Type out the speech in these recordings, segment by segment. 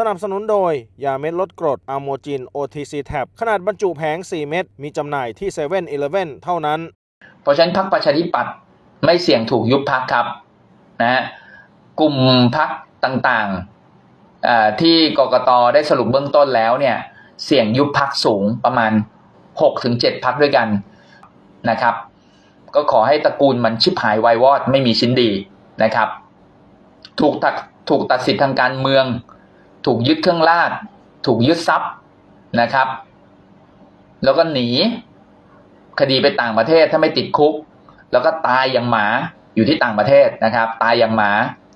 สนับสนุนโดย ยาเม็ดลดกรดอะโมจิน OTC Tab ขนาดบรรจุแผง 4 เม็ดมีจำหน่ายที่7 e เ e ่ e อเท่านั้น เพราะฉะนั้นพรรคประชาธิปัตย์ไม่เสี่ยงถูกยุบพักครับนะฮะกลุ่มพักต่างๆที่กกตได้สรุปเบื้องต้นแล้วเนี่ยเสี่ยงยุบพักสูงประมาณ 6-7 พักด้วยกันนะครับ ก็ขอให้ตระกูลมันชิบหายวายวอดไม่มีชิ้นดีนะครับ ถูกตัดถูกตัดสิทธิทางการเมือง ถูกยึดเครื่องราชถูกยึดทรัพย์นะครับ แล้วก็หนี คดีไปต่างประเทศถ้าไม่ติดคุก แล้วก็ตายอย่างหมาอยู่ที่ต่างประเทศนะครับ ตายอย่างหมา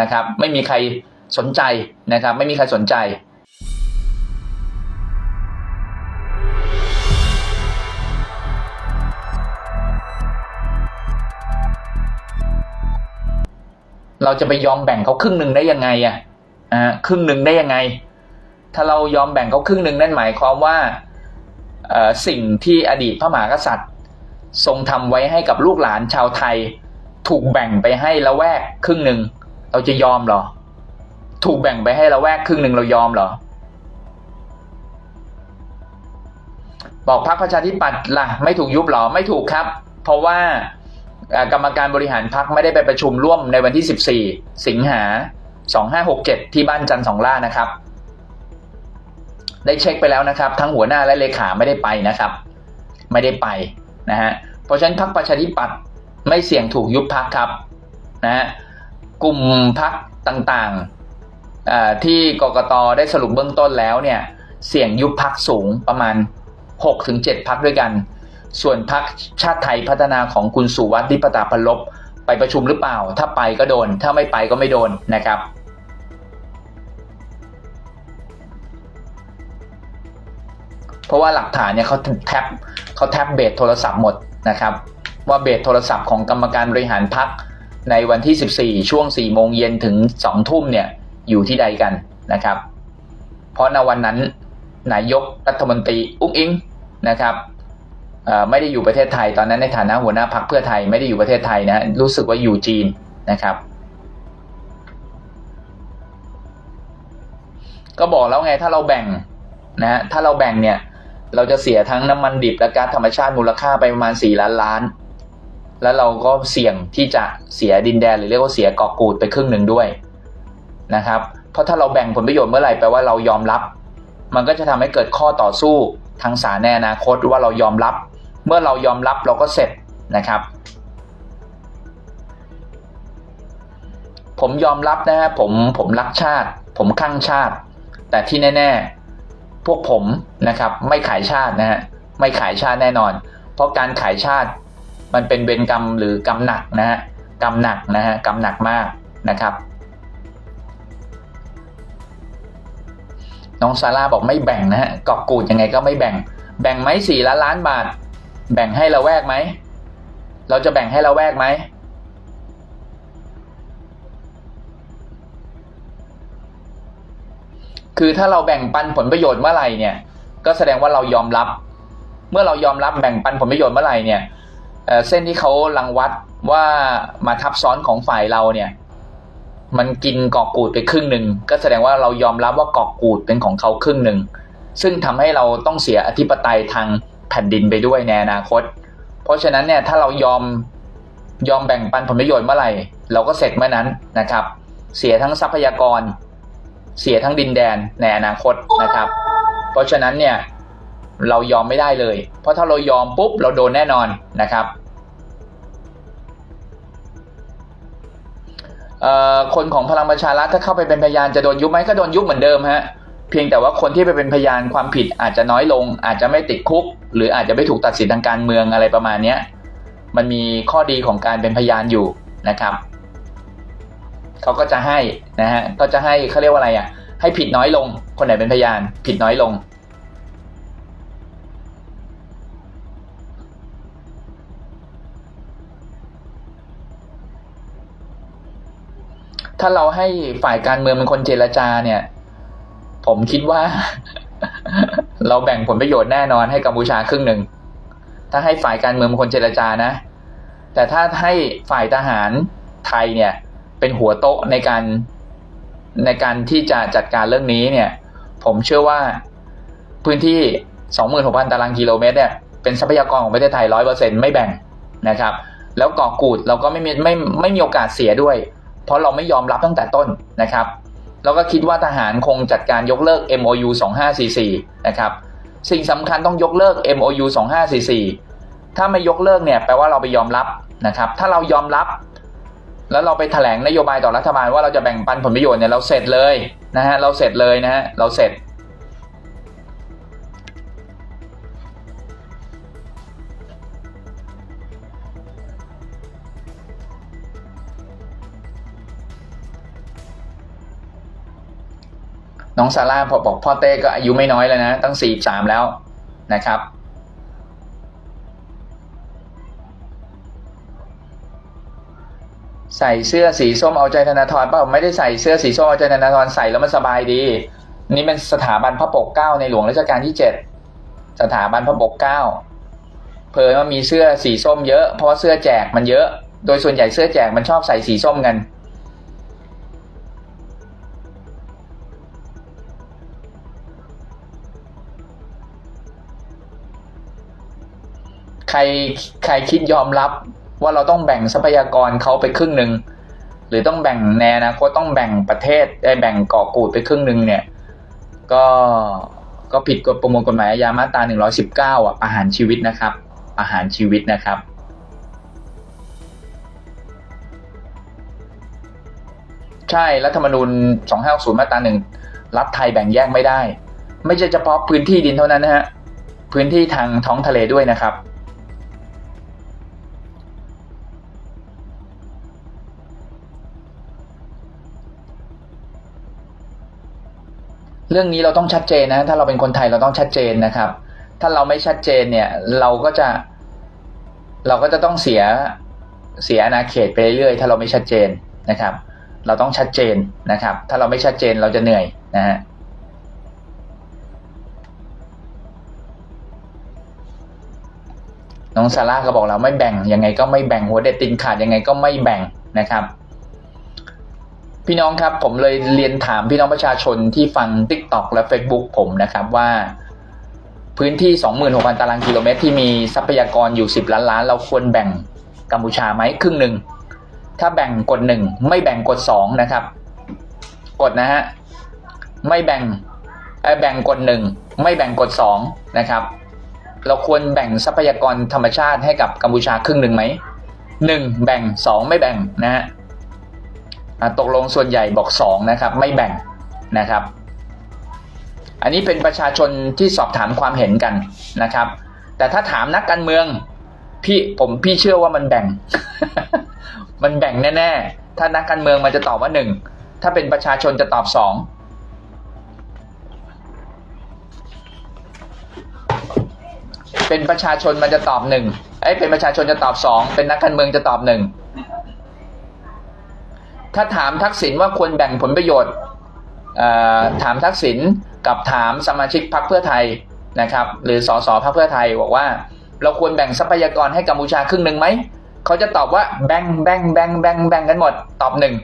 นะครับ ไม่มีใครสนใจนะครับ ไม่มีใครสนใจเราจะไปยอมแบ่งเขาครึ่งหนึ่งได้ยังไงอะอ่า ครึ่งหนึ่งได้ยังไง ถ้าเรายอมแบ่งเขาครึ่งหนึ่งนั่นหมายความว่าสิ่งที่อดีตพระมหากษัตริย์ ทรงทำไว้ให้กับลูกหลานชาวไทย ถูกแบ่งไปให้ละแวกครึ่งหนึ่งเราจะยอมหรอ ถูกแบ่งไปให้ละแวกครึ่งหนึ่งเรายอมหรอ บอกพรรคประชาธิปัตย์ล่ะ ไม่ถูกยุบหรอไม่ถูกครับ เพราะว่ากรรมการบริหารพรรคไม่ได้ไปประชุมร่วมในวันที่ 14 สิงหา 2567 ที่บ้านจันทร์สองล่านะครับ ได้เช็คไปแล้วนะครับ ทั้งหัวหน้าและเลขาไม่ได้ไปนะครับ ไม่ได้ไปนะฮะเพราะฉะนั้นพรรคประชาธิปัตย์ไม่เสี่ยงถูกยุบพักครับนะฮะกลุ่มพักต่างๆที่กกตได้สรุปเบื้องต้นแล้วเนี่ยเสี่ยงยุบพักสูงประมาณ 6-7พักด้วยกัน ส่วนพักชาติไทยพัฒนาของคุณสุวัสดิ์ลิปตาพลบ ไปประชุมหรือเปล่า ถ้าไปก็โดน ถ้าไม่ไปก็ไม่โดนนะครับเพราะว่าหลักฐานเนี่ยเขาแท็บเขาแท็บเบสโทรศัพท์หมดนะครับ ว่าเบสโทรศัพท์ของกรรมการบริหารพักในวันที่ 14 ช่วง 4 โมงเย็นถึง 2 ทุ่มเนี่ยอยู่ที่ใดกันนะครับ เพราะในวันนั้นนายกรัฐมนตรีอุ้งอิงนะครับ ไม่ได้อยู่ประเทศไทยตอนนั้นในฐานะหัวหน้าพักเพื่อไทยไม่ได้อยู่ประเทศไทยนะรู้สึกว่าอยู่จีนนะครับ ก็บอกแล้วไงถ้าเราแบ่งนะฮะถ้าเราแบ่งเนี่ย เราจะเสียทั้งน้ำมันดิบและก๊าซธรรมชาติมูลค่าไปประมาณ 4 ล้านล้าน แล้วเราก็เสี่ยงที่จะเสียดินแดน หรือเรียกว่าเสียเกาะกูดไปครึ่งหนึ่งด้วยนะครับ เพราะถ้าเราแบ่งผลประโยชน์เมื่อไหร่แปลว่าเรายอมรับ มันก็จะทำให้เกิดข้อต่อสู้ทางศาลในอนาคตว่าเรายอมรับ เมื่อเรายอมรับเราก็เสร็จนะครับ ผมยอมรับนะฮะผมผมรักชาติ ผมข้างชาติ แต่ที่แน่ ๆ พวกผมนะครับ ไม่ขายชาตินะฮะไม่ขายชาติแน่นอน เพราะการขายชาติมันเป็นเวรกรรมหรือกรรมหนักนะฮะกรรมหนักนะฮะกรรมหนักมากนะครับน้องซาร่าบอกไม่แบ่งนะฮะกอบกูดยังไงก็ไม่แบ่ง แบ่งไหมสี่ล้านล้านบาท แบ่งให้ละแวกไหม เราจะแบ่งให้ละแวกไหม คือถ้าเราแบ่งปันผลประโยชน์เมื่อไหร่เนี่ย ก็แสดงว่าเรายอมรับ เมื่อเรายอมรับแบ่งปันผลประโยชน์เมื่อไหร่เนี่ยเส้นที่เขารังวัดว่ามาทับซ้อนของฝ่ายเราเนี่ย มันกินกอกกูดไปครึ่งหนึ่งก็แสดงว่าเรายอมรับว่ากอกกูดเป็นของเขาครึ่งหนึ่งซึ่งทำให้เราต้องเสียอธิปไตยทาง แผ่นดินไปด้วยในอนาคต เพราะฉะนั้นเนี่ยถ้าเรายอมยอมแบ่งปันผลประโยชน์เมื่อไหร่ เราก็เสร็จเมื่อนั้นนะครับ เสียทั้งทรัพยากร เสียทั้งดินแดนในอนาคตนะครับ เพราะฉะนั้นเนี่ยเรายอมไม่ได้เลย เพราะถ้าเรายอมปุ๊บเราโดนแน่นอนนะครับคนของพลังประชารัฐถ้าเข้าไปเป็นพยานจะโดนยุบไหมก็โดนยุบเหมือนเดิมฮะ เพียงแต่ว่าคนที่ไปเป็นพยานความผิดอาจจะน้อยลง อาจจะไม่ติดคุก หรืออาจจะไม่ถูกตัดสินทางการเมืองอะไรประมาณนี้มันมีข้อดีของการเป็นพยานอยู่นะครับเขาก็จะให้นะฮะก็จะให้เขาเรียกว่าอะไรอะ ให้ผิดน้อยลง คนไหนเป็นพยาน ผิดน้อยลงถ้าเราให้ฝ่ายการเมืองเป็นคนเจรจาเนี่ย ผมคิดว่า เราแบ่งผลประโยชน์แน่นอนให้กัมพูชาครึ่งหนึ่ง ถ้าให้ฝ่ายการเมืองเป็นคนเจรจานะ แต่ถ้าให้ฝ่ายทหารไทยเนี่ย เป็นหัวโต๊ะในการในการที่จะจัดการเรื่องนี้เนี่ย ผมเชื่อว่าพื้นที่ 26,000 ตารางกิโลเมตรเนี่ยเป็นทรัพยากรของประเทศไทย 100%ไม่แบ่งนะครับ แล้วเกาะกูดเราก็ไม่มีไม่ไม่มีโอกาสเสียด้วย เพราะเราไม่ยอมรับตั้งแต่ต้นนะครับ แล้วก็คิดว่าทหารคงจัดการยกเลิก MOU 2544นะครับสิ่งสำคัญต้องยกเลิก MOU 2544ถ้าไม่ยกเลิกเนี่ยแปลว่าเราไปยอมรับนะครับ ถ้าเรายอมรับ แล้วเราไปแถลงนโยบายต่อรัฐบาลว่าเราจะแบ่งปันผลประโยชน์เนี่ยเราเสร็จเลยนะฮะเราเสร็จเลยนะฮะเราเสร็จ น้องซาร่าพอบอกพ่อเต้ก็อายุไม่น้อยแล้วนะตั้งสี่สามแล้วนะครับ ใส่เสื้อสีส้มเอาใจธนาธรเปล่าไม่ได้ใส่เสื้อสีส้มเอาใจธนาธรใส่แล้วมันสบายดี นี่เป็นสถาบันพระปกเก้าในหลวงรัชกาลที่เจ็ดสถาบันพระปกเก้าเพอว่ามีเสื้อสีส้มเยอะเพราะว่าเสื้อแจกมันเยอะ โดยส่วนใหญ่เสื้อแจกมันชอบใส่สีส้มกัน ใครใครคิดยอมรับว่าเราต้องแบ่งทรัพยากรเขาไปครึ่งหนึ่งหรือต้องแบ่งแนนาคตต้องแบ่งประเทศได้แบ่งเกาะกูดไปครึ่งหนึ่งเนี่ย ก็ก็ผิดกฎประมวลกฎหมายอาญามาตรา 119 อะประหารชีวิตนะครับประหารชีวิตนะครับ ใช่รัฐธรรมนูญ 2560 มาตราหนึ่งรัฐไทยแบ่งแยกไม่ได้ ไม่ใช่เฉพาะพื้นที่ดินเท่านั้นนะฮะพื้นที่ทางท้องทะเลด้วยนะครับ เรื่องนี้เราต้องชัดเจนนะ ถ้าเราเป็นคนไทยเราต้องชัดเจนนะครับ ถ้าเราไม่ชัดเจนเนี่ย เราก็จะ เราก็จะต้องเสียเสียอาณาเขตไปเรื่อยๆถ้าเราไม่ชัดเจนนะครับ เราต้องชัดเจนนะครับ ถ้าเราไม่ชัดเจนเราจะเหนื่อยนะฮะน้องซาร่าก็บอกเราไม่แบ่งยังไงก็ไม่แบ่งหัวเด็ดตินขาดยังไงก็ไม่แบ่งนะครับ พี่น้องครับผมเลยเรียนถามพี่น้องประชาชนที่ฟัง t ิ k t o k และ Facebook ผมนะครับว่า พื้นที่ 26,000 ตารางกิโลเมตร ที่มีทรัพยากรอยู่ 10 ล้านล้าน เราควรแบ่งกัมพูชาไหมครึ่งหนึ่ง ถ้าแบ่งกดหนึ่งไม่แบ่งกดสองนะครับ กดนะฮะไม่แบ่งแบ่งกดหนึ่งไม่แบ่งกดสองนะครับ เราควรแบ่งทรัพยากรธรรมชาติให้กับกัมพูชาครึ่งหนึ่งไหมหนึ่งแบ่งสองไม่แบ่งนะฮะ ตกลงส่วนใหญ่บอกสองนะครับ ไม่แบ่งนะครับ อันนี้เป็นประชาชนที่สอบถามความเห็นกันนะครับ แต่ถ้าถามนักการเมือง พี่ผมพี่เชื่อว่ามันแบ่ง มันแบ่งแน่ๆ ถ้านักการเมืองมันจะตอบว่าหนึ่งถ้าเป็นประชาชนจะตอบสองเป็นประชาชนมันจะตอบหนึ่งไอ้ยเป็นประชาชนจะตอบสองเป็นนักการเมืองจะตอบหนึ่ง ถ้าถามทักษิณว่าควรแบ่งผลประโยชน์ถามทักษิณกับถามสมาชิกพรรคเพื่อไทยนะครับ หรือสสพรรคเพื่อไทยบอกว่า เราควรแบ่งทรัพยากรให้กัมพูชาครึ่งหนึ่งไหมเขาจะตอบว่าแบ่งแบ่งแบ่งแบ่งแบ่งกันหมดตอบหนึ่ง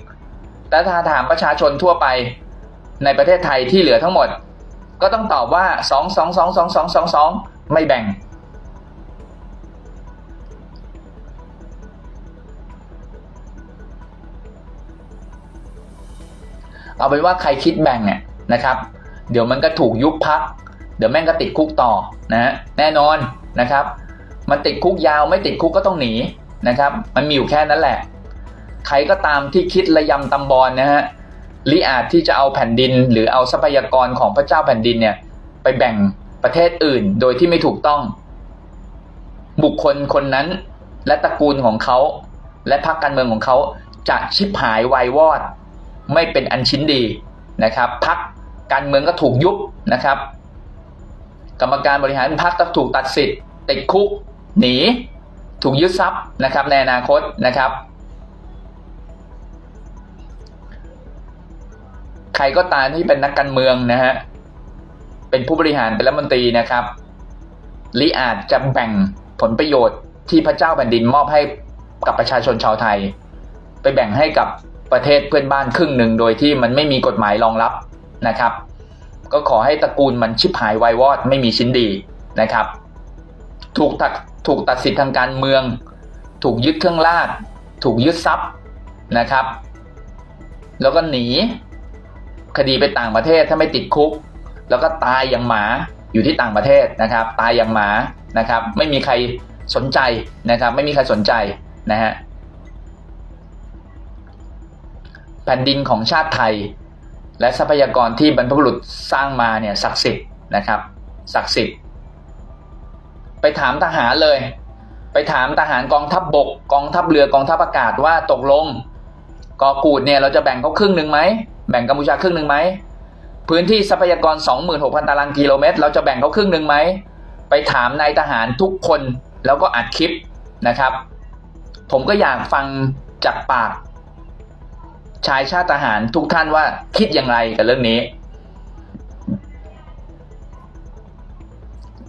แต่ถ้าถามประชาชนทั่วไปในประเทศไทยที่เหลือทั้งหมด ก็ต้องตอบว่าสองสองสองสองสองสองสองไม่แบ่ง เอาเป็นว่าใครคิดแบ่งเนี่ยนะครับ เดี๋ยวมันก็ถูกยุบพัก เดี๋ยวแม่งก็ติดคุกต่อนะฮะแน่นอนนะครับ มันติดคุกยาวไม่ติดคุกก็ต้องหนีนะครับ มันมีอยู่แค่นั้นแหละ ใครก็ตามที่คิดระยำตำบอลนะฮะลิอาจที่จะเอาแผ่นดิน หรือเอาทรัพยากรของพระเจ้าแผ่นดินเนี่ย ไปแบ่งประเทศอื่นโดยที่ไม่ถูกต้อง บุคคลคนนั้น และตระกูลของเขา และพรรคการเมืองของเขาจะชิบหายวายวอด ไม่เป็นอันชิ้นดีนะครับพรรคการเมืองก็ถูกยุบนะครับ กรรมการบริหารพรรคก็ถูกตัดสิทธิ์ติดคุก หนี ถูกยึดทรัพย์นะครับในอนาคตนะครับ ใครก็ตามที่เป็นนักการเมืองนะฮะเป็นผู้บริหารเป็นรัฐมนตรีนะครับลิอาจจะแบ่งผลประโยชน์ที่พระเจ้าแผ่นดินมอบให้กับประชาชนชาวไทย ไปแบ่งให้กับ ประเทศเพื่อนบ้านครึ่งหนึ่งโดยที่มันไม่มีกฎหมายรองรับนะครับ ก็ขอให้ตระกูลมันชิบหายวายวอดไม่มีชิ้นดีนะครับ ถูกตัดถูกตัดสิทธิทางการเมือง ถูกยึดเครื่องราชถูกยึดทรัพย์นะครับ แล้วก็หนีคดีไปต่างประเทศถ้าไม่ติดคุก แล้วก็ตายอย่างหมาอยู่ที่ต่างประเทศนะครับ ตายอย่างหมานะครับ ไม่มีใครสนใจนะครับ ไม่มีใครสนใจนะฮะ แผ่นดินของชาติไทย และทรัพยากรที่บรรพบุรุษสร้างมาเนี่ยศักดิ์สิทธิ์นะครับศักดิ์สิทธิ์ไปถามทหารเลย ไปถามทหารกองทัพบบก กองทัพเรือกองทัพอากาศว่าตกลงกอกูดเนี่ยเราจะแบ่งเขาครึ่งหนึ่งไหมแบ่งกัมพูชาครึ่งหนึ่งไหมพื้นที่ทรัพยากร 26,000 ตารางกิโลเมตร เราจะแบ่งเขาครึ่งหนึ่งไหมไปถามนายทหารทุกคนแล้วก็อัดคลิปนะครับ ผมก็อยากฟังจากปาก ชายชาติทหารทุกท่านว่าคิดอย่างไรกับเรื่องนี้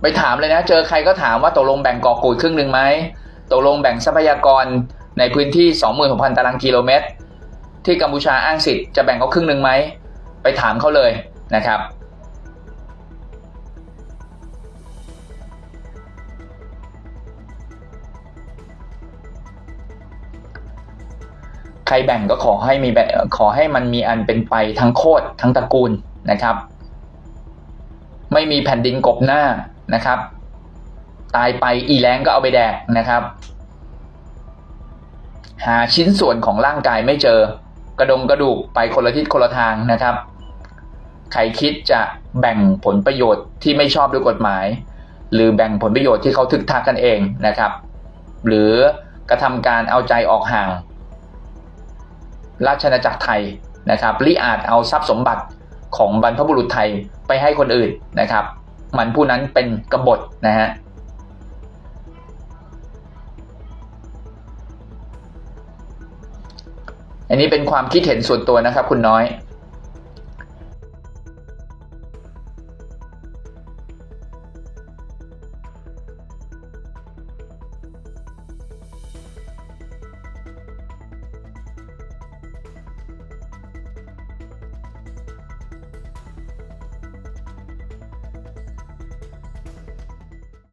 ไปถามเลยนะ เจอใครก็ถามว่าตกลงแบ่งกอกูดครึ่งหนึ่งไหมตกลงแบ่งทรัพยากรในพื้นที่ 26,000 ตารางกิโลเมตร ที่กัมพูชาอ้างสิทธิ์จะแบ่งเขาครึ่งหนึ่งไหม ไปถามเขาเลยนะครับ ใครแบ่งก็ขอให้มีแบบขอให้มันมีอันเป็นไปทั้งโคตรทั้งตระกูลนะครับ ไม่มีแผ่นดินกบหน้านะครับ ตายไปอีแรงก็เอาไปแดกนะครับ หาชิ้นส่วนของร่างกายไม่เจอกระดงกระดูกไปคนละทิศคนละทางนะครับ ใครคิดจะแบ่งผลประโยชน์ที่ไม่ชอบด้วยกฎหมาย หรือแบ่งผลประโยชน์ที่เขาทึกทักกันเองนะครับ หรือกระทำการเอาใจออกห่าง ราชอาณาจักรไทยนะครับลิอาจเอาทรัพย์สมบัติของบรรพบุรุษไทยไปให้คนอื่นนะครับ มันผู้นั้นเป็นกบฏนะฮะอันนี้เป็นความคิดเห็นส่วนตัวนะครับ คุณน้อย